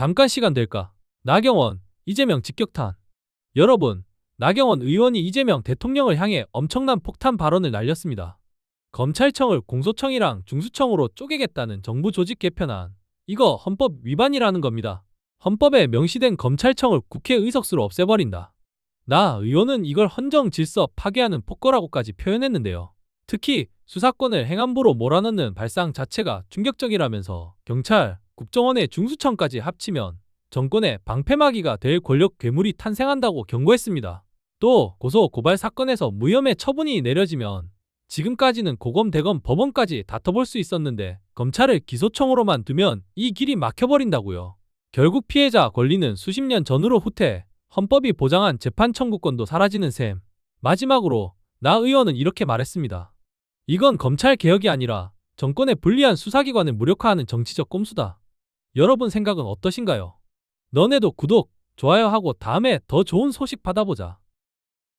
잠깐 시간 될까? 나경원, 이재명 직격탄. 여러분, 나경원 의원이 이재명 대통령을 향해 엄청난 폭탄 발언을 날렸습니다. 검찰청을 공소청이랑 중수청으로 쪼개겠다는 정부 조직 개편안. 이거 헌법 위반이라는 겁니다. 헌법에 명시된 검찰청을 국회 의석수로 없애버린다. 나 의원은 이걸 헌정 질서 파괴하는 폭거라고까지 표현했는데요. 특히 수사권을 행안부로 몰아넣는 발상 자체가 충격적이라면서 경찰, 국정원의 중수청까지 합치면 정권의 방패막이가 될 권력 괴물이 탄생한다고 경고했습니다. 또 고소 고발 사건에서 무혐의 처분이 내려지면 지금까지는 고검 대검 법원까지 다퉈볼 수 있었는데 검찰을 기소청으로만 두면 이 길이 막혀버린다고요. 결국 피해자 권리는 수십 년 전으로 후퇴, 헌법이 보장한 재판 청구권도 사라지는 셈. 마지막으로 나 의원은 이렇게 말했습니다. 이건 검찰 개혁이 아니라 정권의 불리한 수사기관을 무력화하는 정치적 꼼수다. 여러분 생각은 어떠신가요? 너네도 구독, 좋아요 하고 다음에 더 좋은 소식 받아보자.